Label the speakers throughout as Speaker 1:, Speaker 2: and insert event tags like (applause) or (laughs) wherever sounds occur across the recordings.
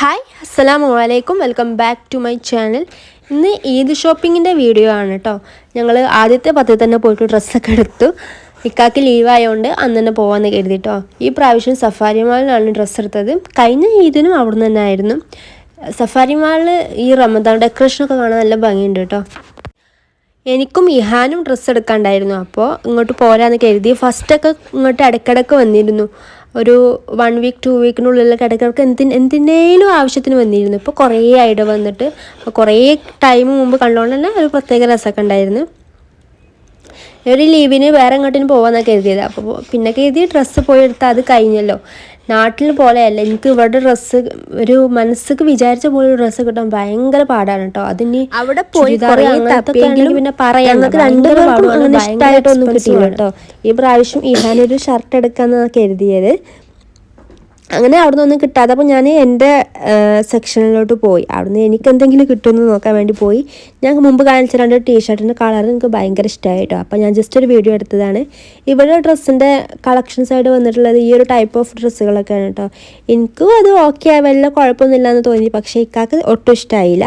Speaker 1: Hi അസ്സലാമു വലൈക്കും welcome back to my channel ഇന്ന് ഈദ് ഷോപ്പിങ്ങിന്റെ വീഡിയോ ആണ് കേട്ടോ ഞങ്ങൾ ആദ്യത്തെ പത്തിൽ തന്നെ പോയിട്ട് ഡ്രസ്സൊക്കെ എടുത്തു. ഇക്കാക്ക് ലീവായതുകൊണ്ട് അന്ന് തന്നെ പോകാമെന്ന് കരുതി കേട്ടോ ഈ പ്രാവശ്യം സഫാരി മാളിലാണ് ഡ്രസ്സ് എടുത്തത്. കഴിഞ്ഞ ഈദിനും അവിടെ നിന്ന് തന്നെ ആയിരുന്നു. സഫാരി മാളിൽ ഈ റമദാൻ ഡെക്കറേഷനൊക്കെ കാണാൻ നല്ല ഭംഗിയുണ്ട് കേട്ടോ എനിക്കും ഇഹാനും ഡ്രസ്സ് എടുക്കാണ്ടായിരുന്നു. അപ്പോൾ ഇങ്ങോട്ട് പോരാന്ന് കരുതി ഫസ്റ്റൊക്കെ ഇങ്ങോട്ട് ഇടയ്ക്കിടയ്ക്ക് വന്നിരുന്നു. ഒരു വൺ വീക്ക് ടു വീക്കിനുള്ളിലൊക്കെ ഇടയ്ക്കിടയ്ക്ക് എന്തിന് എന്തിനേലും ആവശ്യത്തിന് വന്നിരുന്നു. ഇപ്പോൾ കുറേ ആയിട്ട് വന്നിട്ട് കുറേ ടൈം മുമ്പ് കണ്ടുകൊണ്ട് തന്നെ ഒരു പ്രത്യേക രസമൊക്കെ ഉണ്ടായിരുന്നു. ഒരു ലീവിന് വേറെ എങ്ങോട്ടിന് പോകാമെന്നൊക്കെ കരുതിയത്. അപ്പോൾ പിന്നെ കരുതി ഡ്രസ്സ് പോയി എടുത്താൽ അത് കഴിഞ്ഞല്ലോ. നാട്ടിൽ പോലെ അല്ല എനിക്ക് ഇവിടെ ഡ്രസ്സ് ഒരു മനസ്സിക്ക് വിചാരിച്ച പോലെ ഡ്രസ്സ് കിട്ടാൻ ഭയങ്കര പാടാണ് കേട്ടോ. അതിന്
Speaker 2: അവിടെ പോയി
Speaker 1: പിന്നെ പറയാം ഭയങ്കര expensive
Speaker 2: കിട്ടിയില്ല
Speaker 1: കേട്ടോ. ഈ പ്രാവശ്യം ഇഹാനൊരു ഷർട്ട് എടുക്കാന്നാണ് കരുതിയത്. അങ്ങനെ അവിടെ ഒന്നും കിട്ടാതെ അപ്പോൾ ഞാൻ എന്റെ സെക്ഷനിലോട്ട് പോയി. അവിടുന്ന് എനിക്ക് എന്തെങ്കിലും കിട്ടുമെന്ന് നോക്കാൻ വേണ്ടി പോയി. ഞാൻ മുമ്പ് കാണിച്ച രണ്ട് ടീഷർട്ടിന്റെ കളർ എനിക്ക് ഭയങ്കര ഇഷ്ടമായി കേട്ടോ അപ്പോൾ ഞാൻ ജസ്റ്റ് ഒരു വീഡിയോ എടുത്തതാണ്. ഇവിടെ ഡ്രസ്സിന്റെ കളക്ഷൻസ് ആയിട്ട് വന്നിട്ടുള്ളത് ഈ ഒരു ടൈപ്പ് ഓഫ് ഡ്രസ്സുകളൊക്കെയാണ് കേട്ടോ. എനിക്കും അത് ഓക്കെ വല്ല കുഴപ്പമൊന്നുമില്ല എന്ന് തോന്നി. പക്ഷേ ഇക്കാക്ക് ഒട്ടും ഇഷ്ടമായില്ല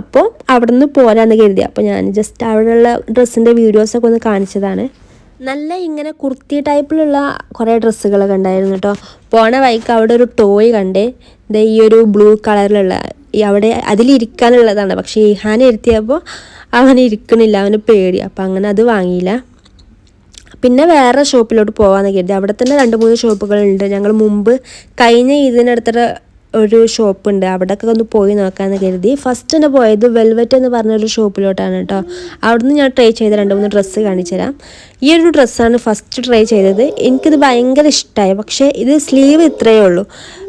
Speaker 1: അപ്പോൾ അവിടെ നിന്ന് പോരാന്ന് കരുതി. അപ്പോൾ ഞാൻ ജസ്റ്റ് അവിടെയുള്ള ഡ്രസ്സിന്റെ വീഡിയോസൊക്കെ ഒന്ന് കാണിച്ചതാണ്. നല്ല ഇങ്ങനെ കുർത്തി ടൈപ്പിലുള്ള കുറേ ഡ്രസ്സുകളൊക്കെ ഉണ്ടായിരുന്നു കേട്ടോ. പോണ വഴിക്ക് അവിടെ ഒരു ടോയ് കണ്ടേ. ദേ ഈ ഒരു ബ്ലൂ കളറിലുള്ള ഈ അവിടെ അതിലിരിക്കാനുള്ളതാണ്. പക്ഷേ ഇഹാനെ ഇരുത്തിയപ്പോൾ അവൻ ഇരിക്കണില്ല അവന് പേടി. അപ്പം അങ്ങനെ അത് വാങ്ങിയില്ല. പിന്നെ വേറെ ഷോപ്പിലോട്ട് പോകാമെന്ന് കരുതി. അവിടെ തന്നെ രണ്ട് മൂന്ന് ഷോപ്പുകളുണ്ട് ഞങ്ങൾ മുമ്പ് കഴിഞ്ഞ ഇതിനടുത്തൊരു ഒരു ഷോപ്പുണ്ട്. അവിടെയൊക്കെ ഒന്ന് പോയി നോക്കാമെന്ന് കരുതി. ഫസ്റ്റ് തന്നെ പോയത് വെൽവെറ്റ് എന്ന് പറഞ്ഞൊരു ഷോപ്പിലോട്ടാണ് കേട്ടോ അവിടുന്ന് ഞാൻ ട്രൈ ചെയ്ത രണ്ട് മൂന്ന് ഡ്രസ്സ് കാണിച്ചു തരാം. ഈ ഒരു ഡ്രസ്സാണ് ഫസ്റ്റ് ട്രൈ ചെയ്തത്. എനിക്കിത് ഭയങ്കര ഇഷ്ടമായി പക്ഷേ ഇത് സ്ലീവ് ഇത്രയേ ഉള്ളൂ.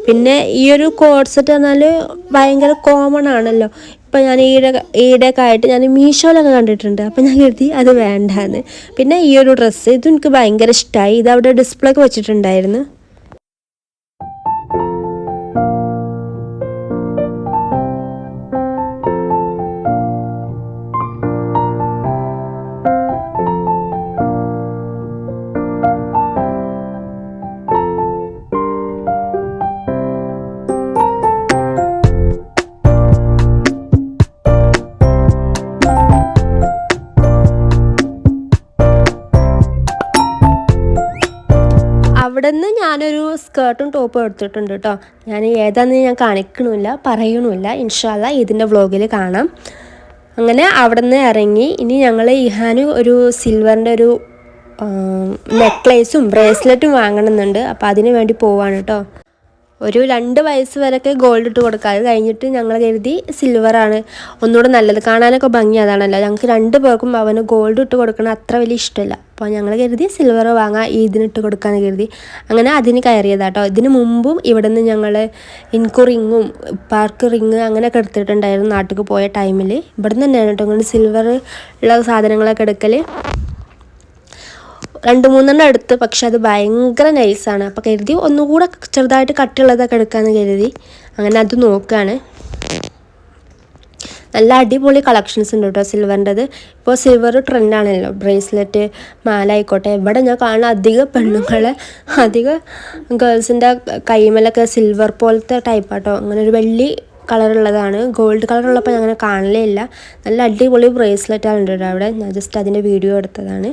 Speaker 1: പിന്നെ ഈ ഒരു കോഡ്സെറ്റ് എന്നാൽ ഭയങ്കര കോമൺ ആണല്ലോ. ഇപ്പം ഞാൻ ഈയിടെ ഈയിടെയൊക്കെ ആയിട്ട് ഞാൻ മീഷോയിലൊക്കെ കണ്ടിട്ടുണ്ട്. അപ്പം ഞാൻ കരുതി അത് വേണ്ടാന്ന്. പിന്നെ ഈ ഒരു ഡ്രസ്സ് ഇത് എനിക്ക് ഭയങ്കര ഇഷ്ടമായി ഇത് അവിടെ ഡിസ്പ്ലേ ഒക്കെ വെച്ചിട്ടുണ്ടായിരുന്നു. അവിടെ നിന്ന് ഞാനൊരു സ്കേർട്ടും ടോപ്പും എടുത്തിട്ടുണ്ട് കേട്ടോ ഞാൻ ഏതാന്ന് ഞാൻ കാണിക്കണമില്ല പറയണമില്ല ഇൻഷാല്ല ഇതിന്റെ വ്ളോഗിൽ കാണാം. അങ്ങനെ അവിടെ നിന്ന് ഇറങ്ങി. ഇനി ഞങ്ങൾ ഇഹാന് ഒരു സിൽവറിന്റെ ഒരു നെക്ലേസും ബ്രേസ്ലെറ്റും വാങ്ങണമെന്നുണ്ട് അപ്പോൾ അതിന് വേണ്ടി പോവാണ് കേട്ടോ ഒരു രണ്ട് വയസ്സ് വരെയൊക്കെ ഗോൾഡ് ഇട്ട് കൊടുക്കുക. അത് കഴിഞ്ഞിട്ട് ഞങ്ങൾ കരുതി സിൽവറാണ് ഒന്നുകൂടെ നല്ലത്. കാണാനൊക്കെ ഭംഗി അതാണല്ലോ. ഞങ്ങൾക്ക് രണ്ട് പേർക്കും അവന് ഗോൾഡ് ഇട്ട് കൊടുക്കണ അത്ര വലിയ ഇഷ്ടമല്ല. അപ്പോൾ ഞങ്ങൾ കരുതി സിൽവർ വാങ്ങാം. ഇതിനിട്ട് കൊടുക്കാമെന്ന് കരുതി. അങ്ങനെ അതിന് കയറിയതാട്ടോ. ഇതിന് മുമ്പും ഇവിടെ നിന്ന് ഞങ്ങൾ ഇൻകു റിങ്ങും പാർക്ക് റിങ് അങ്ങനെയൊക്കെ എടുത്തിട്ടുണ്ടായിരുന്നു നാട്ടിൽ പോയ ടൈമിൽ ഇവിടെ നിന്ന് തന്നെയാണ് കേട്ടോ ഇങ്ങനെ സിൽവർ ഉള്ള സാധനങ്ങളൊക്കെ എടുക്കൽ രണ്ട് മൂന്നെണ്ണം എടുത്ത് പക്ഷെ അത് ഭയങ്കര നൈസാണ് അപ്പോൾ കരുതി ഒന്നുകൂടെ ചെറുതായിട്ട് കട്ടിയുള്ളതൊക്കെ എടുക്കാമെന്ന് കരുതി. അങ്ങനെ അത് നോക്കുകയാണ് നല്ല അടിപൊളി കളക്ഷൻസ് ഉണ്ട് കേട്ടോ സിൽവറിന്റെത് ഇപ്പോൾ സിൽവർ ട്രെൻഡാണല്ലോ ബ്രേസ്ലെറ്റ് മാല ആയിക്കോട്ടെ ഇവിടെ ഞാൻ കാണുന്ന അധിക പെണ്ണുങ്ങളെ അധിക ഗേൾസിന്റെ കൈമലൊക്കെ സിൽവർ പോലത്തെ ടൈപ്പാട്ടോ അങ്ങനെ ഒരു വെള്ളി കളറുള്ളതാണ് ഗോൾഡ് കളറുള്ളപ്പോൾ ഞാൻ അങ്ങനെ കാണലേ ഇല്ല. നല്ല അടിപൊളി ബ്രേസ്ലെറ്റാണ് ഉണ്ട് കേട്ടോ അവിടെ ഞാൻ ജസ്റ്റ് അതിന്റെ വീഡിയോ എടുത്തതാണ്.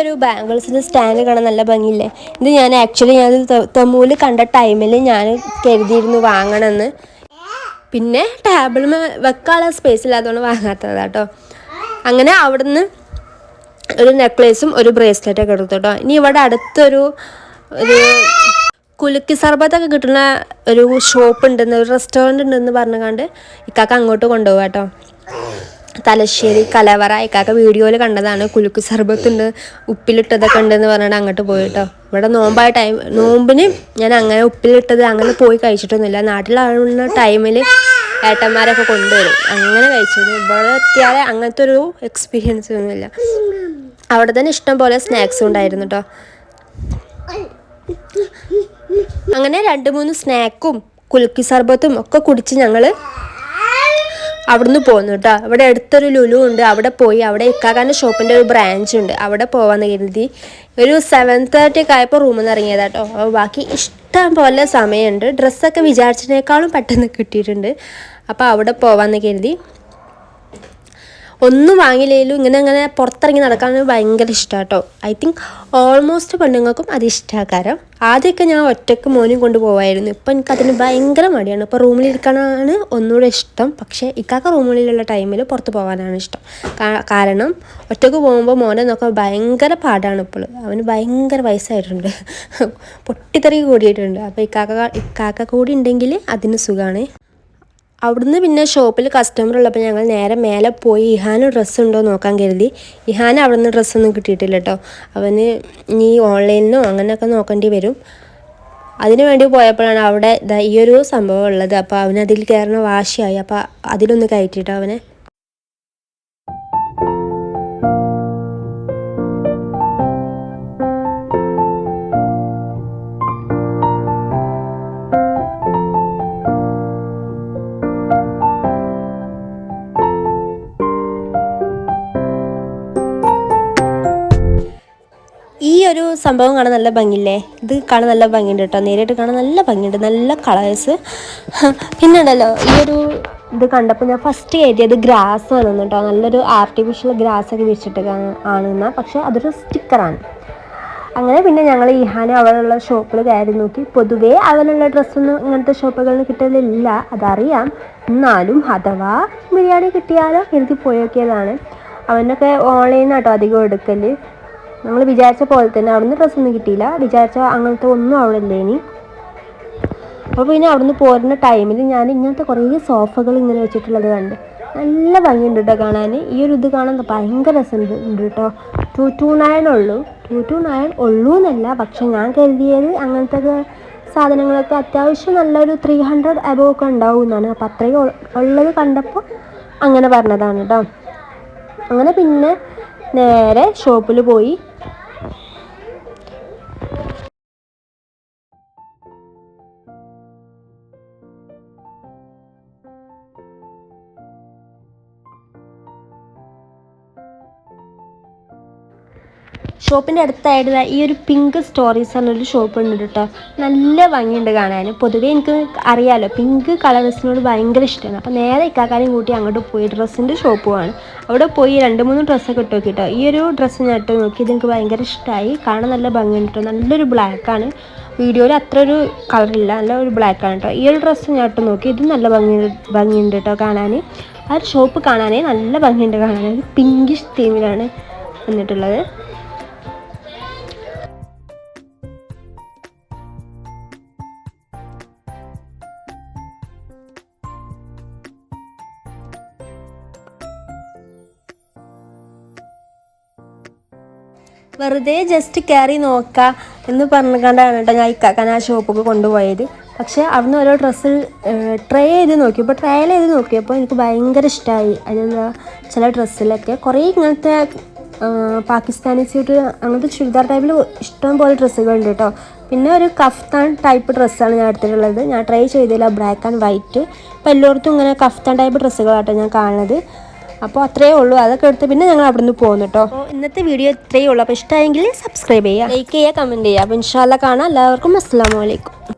Speaker 1: ഒരു ബാംഗിൾസിന്റെ സ്റ്റാൻഡ് കാണാൻ നല്ല ഭംഗിയില്ലേ? ഇത് ഞാൻ ആക്ച്വലി ഞാൻ തെമ്മൂൽ കണ്ട ടൈമിൽ ഞാൻ കരുതിയിരുന്നു വാങ്ങണമെന്ന്. പിന്നെ ടേബിൾ വെക്കാനുള്ള സ്പേസ് ഇല്ലാത്തതുകൊണ്ട് വാങ്ങാത്തതാണ് കേട്ടോ അങ്ങനെ അവിടുന്ന് ഒരു നെക്ലേസും ഒരു ബ്രേസ്ലെറ്റൊക്കെ എടുത്തു കേട്ടോ ഇനി ഇവിടെ അടുത്തൊരു ഒരു കുലുക്കി സർബത്തൊക്കെ കിട്ടുന്ന ഒരു ഷോപ്പ് ഉണ്ടെന്ന് ഒരു റെസ്റ്റോറന്റ് ഉണ്ടെന്ന് പറഞ്ഞുകൊണ്ട് ഇക്കാക്ക് അങ്ങോട്ട് കൊണ്ടുപോകാം കേട്ടോ തലശ്ശേരി കലവറ ഇക്കാക്ക വീഡിയോയിൽ കണ്ടതാണ്. കുലുക്ക് സർബത്തുണ്ട് ഉപ്പിലിട്ടതൊക്കെ ഉണ്ടെന്ന് പറഞ്ഞിട്ട് അങ്ങോട്ട് പോയിട്ടോ. ഇവിടെ നോമ്പായ ടൈം നോമ്പിന് ഞാൻ അങ്ങനെ ഉപ്പിലിട്ടത് അങ്ങനെ പോയി കഴിച്ചിട്ടൊന്നുമില്ല. നാട്ടിലാവുന്ന ടൈമിൽ ഏട്ടന്മാരൊക്കെ കൊണ്ടുവരും. അങ്ങനെ കഴിച്ചത്. ഇവിടെ എത്തിയാൽ അങ്ങനത്തെ ഒരു എക്സ്പീരിയൻസ് ഒന്നുമില്ല. അവിടെ തന്നെ ഇഷ്ടം പോലെ സ്നാക്സും ഉണ്ടായിരുന്നു കേട്ടോ അങ്ങനെ രണ്ട് മൂന്ന് സ്നാക്കും കുലുക്കി സർബത്തും ഒക്കെ കുടിച്ച് ഞങ്ങൾ അവിടുന്ന് പോന്നു കേട്ടോ ഇവിടെ അടുത്തൊരു ലുലു ഉണ്ട്. അവിടെ പോയി. അവിടെ ഇക്കാക്കാന്റെ ഷോപ്പിന്റെ ഒരു ബ്രാഞ്ച് ഉണ്ട്. അവിടെ പോവാന്ന് കരുതി. ഒരു സെവൻ തേർട്ടി ഒക്കെ ആയപ്പോൾ റൂമിൽ നിന്ന് ഇറങ്ങിയതാട്ടോ അപ്പോൾ ബാക്കി ഇഷ്ടം പോലെ സമയമുണ്ട്. ഡ്രസ്സൊക്കെ വിചാരിച്ചതിനേക്കാളും പെട്ടെന്ന് കിട്ടിയിട്ടുണ്ട്. അപ്പോൾ അവിടെ പോകാമെന്ന് കരുതി. ഒന്നും വാങ്ങിയില്ലെങ്കിലും ഇങ്ങനെ അങ്ങനെ പുറത്തിറങ്ങി നടക്കാൻ ഭയങ്കര ഇഷ്ടമാട്ടോ ഐ തിങ്ക് ഓൾമോസ്റ്റ് പെണ്ണുങ്ങൾക്കും അത് ഇഷ്ടമാക്കാരം ആദ്യമൊക്കെ ഞാൻ ഒറ്റയ്ക്ക് മോനും കൊണ്ട് പോവായിരുന്നു. ഇപ്പം എനിക്ക് അതിന് ഭയങ്കര മടിയാണ്. ഇപ്പോൾ റൂമിലിരിക്കാനാണ് ഒന്നുകൂടെ ഇഷ്ടം. പക്ഷേ ഇക്കാക്ക റൂമിലുള്ള ടൈമിൽ പുറത്ത് പോകാനാണ് ഇഷ്ടം. കാരണം ഒറ്റയ്ക്ക് പോകുമ്പോൾ മോനെ നോക്കാൻ ഭയങ്കര പാടാണ് ഇപ്പോൾ. അവന് ഭയങ്കര വയസ്സായിട്ടുണ്ട്. (laughs) പൊട്ടിത്തെറി കൂടിയിട്ടുണ്ട്. അപ്പോൾ ഇക്കാക്ക ഇക്കാക്ക കൂടി ഉണ്ടെങ്കിൽ അതിന് സുഖമാണ് അവിടുന്ന് പിന്നെ ഷോപ്പിൽ കസ്റ്റമർ ഉള്ളപ്പോൾ ഞങ്ങൾ നേരെ മേലെ പോയി ഇഹാന് ഡ്രസ്സ് ഉണ്ടോ നോക്കാൻ കരുതി. ഇഹാൻ അവിടുന്ന് ഡ്രസ്സൊന്നും കിട്ടിയിട്ടില്ല കേട്ടോ അവന് ഇനി ഓൺലൈനിലോ അങ്ങനെയൊക്കെ നോക്കേണ്ടി വരും. അതിനു വേണ്ടി പോയപ്പോഴാണ് അവിടെ ഈ ഒരു സംഭവം ഉള്ളത്. അപ്പോൾ അവനതിൽ കയറുന്ന വാശിയായി. അപ്പോൾ അതിലൊന്ന് കയറ്റിയിട്ടോ അവനെ. ഈ ഒരു സംഭവം കാണാൻ നല്ല ഭംഗിയില്ലേ? ഇത് കാണാൻ നല്ല ഭംഗിയുണ്ട് കേട്ടോ. നേരിട്ട് കാണാൻ നല്ല ഭംഗിയുണ്ട്. നല്ല കളേഴ്സ് പിന്നെ ഉണ്ടല്ലോ ഈ ഒരു ഇത് കണ്ടപ്പോൾ ഞാൻ ഫസ്റ്റ് കയറ്റിയത് ഗ്രാസ് ആണെന്ന് കേട്ടോ. നല്ലൊരു ആർട്ടിഫിഷ്യൽ ഗ്രാസ് ഒക്കെ വെച്ചിട്ട് ആണെന്ന. പക്ഷേ അതൊരു സ്റ്റിക്കറാണ് അങ്ങനെ പിന്നെ ഞങ്ങൾ ഇഹാന അവളുള്ള ഷോപ്പിൽ കയറി നോക്കി. പൊതുവേ അവനുള്ള ഡ്രസ്സൊന്നും ഇങ്ങനത്തെ ഷോപ്പുകളിൽ കിട്ടലില്ല. അതറിയാം. എന്നാലും അഥവാ ബിരിയാണി കിട്ടിയാലോ എഴുതി പോയൊക്കെയതാണ്. അവനൊക്കെ ഓൺലൈനാട്ടോ അധികം എടുക്കൽ നമ്മൾ വിചാരിച്ച പോലെ തന്നെ അവിടുന്ന് ഡ്രസ്സൊന്നും കിട്ടിയില്ല. വിചാരിച്ച അങ്ങനത്തെ ഒന്നും അവിടെ ഇല്ല ഇനി? അപ്പോൾ പിന്നെ അവിടുന്ന് പോരുന്ന ടൈമിൽ ഞാൻ ഇങ്ങനത്തെ കുറേ സോഫകൾ ഇങ്ങനെ വെച്ചിട്ടുള്ളത് കണ്ട്. നല്ല ഭംഗിയുണ്ട് കേട്ടോ കാണാൻ. ഈ ഒരു ഇത് കാണാൻ ഭയങ്കര രസമുണ്ട്. ഉണ്ട് കേട്ടോ ടു ടു നയൻ ഉള്ളൂ. ടു ടു നയൻ ഉള്ളൂ എന്നല്ല. പക്ഷെ ഞാൻ കരുതിയത് അങ്ങനത്തെ സാധനങ്ങളൊക്കെ അത്യാവശ്യം നല്ലൊരു ത്രീ ഹൺഡ്രഡ് അബവ് ഒക്കെ ഉണ്ടാവും എന്നാണ്. അപ്പോൾ അത്രയും ഉള്ളത് കണ്ടപ്പോൾ അങ്ങനെ പറഞ്ഞതാണ് കേട്ടോ അങ്ങനെ പിന്നെ നേരെ ഷോപ്പിൽ പോയി. ഷോപ്പിന്റെ അടുത്തായിട്ട് ഈ ഒരു പിങ്ക് സ്റ്റോറീസ് പറഞ്ഞൊരു ഷോപ്പ് ഉണ്ട് കേട്ടോ. നല്ല ഭംഗിയുണ്ട് കാണാൻ. പൊതുവേ എനിക്ക് അറിയാമല്ലോ പിങ്ക് കളേഴ്സിനോട് ഭയങ്കര ഇഷ്ടമാണ്. അപ്പോൾ നേരെ ഇക്കാക്കാരെയും കൂട്ടി അങ്ങോട്ട് പോയി ഡ്രസ്സിന്റെ ഷോപ്പുമാണ് അവിടെ പോയി രണ്ട് മൂന്ന് ഡ്രസ്സൊക്കെ ഇട്ട് നോക്കി കേട്ടോ ഈ ഒരു ഡ്രസ്സ് ഞാൻ ഇട്ട് നോക്കി. ഇത് എനിക്ക് ഭയങ്കര ഇഷ്ടമായി കാണാൻ നല്ല ഭംഗിയുണ്ട് കേട്ടോ. നല്ലൊരു ബ്ലാക്കാണ് വീഡിയോയിൽ അത്ര ഒരു കളറില്ല നല്ല ഒരു ബ്ലാക്കാണ് കേട്ടോ. ഈ ഒരു ഡ്രസ്സ് ഞാൻ ഇട്ട് നോക്കി. ഇത് നല്ല ഭംഗി ഭംഗിയുണ്ട് കേട്ടോ കാണാൻ. ആ ഷോപ്പ് കാണാനേ നല്ല ഭംഗിയുണ്ട് കാണാൻ. പിങ്കിഷ് തീമിലാണ് വന്നിട്ടുള്ളത്. വെറുതെ ജസ്റ്റ് കയറി നോക്കാം എന്ന് പറഞ്ഞുകൊണ്ടാണ് കേട്ടോ ഞാൻ ഇക്കാക്കാൻ ആ ഷോപ്പൊക്കെ കൊണ്ടുപോയത്. പക്ഷേ അവിടുന്ന് ഓരോ ഡ്രസ്സ് ട്രൈ ചെയ്ത് നോക്കിയപ്പോൾ ട്രയൽ ചെയ്ത് നോക്കിയപ്പോൾ എനിക്ക് ഭയങ്കര ഇഷ്ടമായി അതെന്താ ചില ഡ്രസ്സിലൊക്കെ കുറേ ഇങ്ങനത്തെ പാകിസ്ഥാനി സ്യൂട്ട് അങ്ങനത്തെ ചുരിദാർ ടൈപ്പിൽ ഇഷ്ടം പോലെ ഡ്രസ്സുകളുണ്ട് കേട്ടോ പിന്നെ ഒരു കഫ്താൻ ടൈപ്പ് ഡ്രസ്സാണ് ഞാൻ എടുത്തിട്ടുള്ളത്. ഞാൻ ട്രൈ ചെയ്തില്ല. ബ്ലാക്ക് ആൻഡ് വൈറ്റ് അപ്പോൾ എല്ലായിടത്തും ഇങ്ങനെ കഫ്താൻ ടൈപ്പ് ഡ്രസ്സുകളാട്ടോ ഞാൻ കാണുന്നത്. അപ്പോൾ അത്രയേ ഉള്ളൂ. അതൊക്കെ എടുത്ത് പിന്നെ ഞങ്ങൾ അവിടുന്ന് പോകുന്നു കേട്ടോ. ഇന്നത്തെ വീഡിയോ ഇത്രയേ ഉള്ളൂ. അപ്പോൾ ഇഷ്ടമായെങ്കിൽ സബ്സ്ക്രൈബ് ചെയ്യുക. ലൈക്ക് ചെയ്യുക കമന്റ് ചെയ്യുക. അപ്പോൾ ഇൻഷാല്ല കാണാം. എല്ലാവർക്കും അസ്സാം വലൈക്കും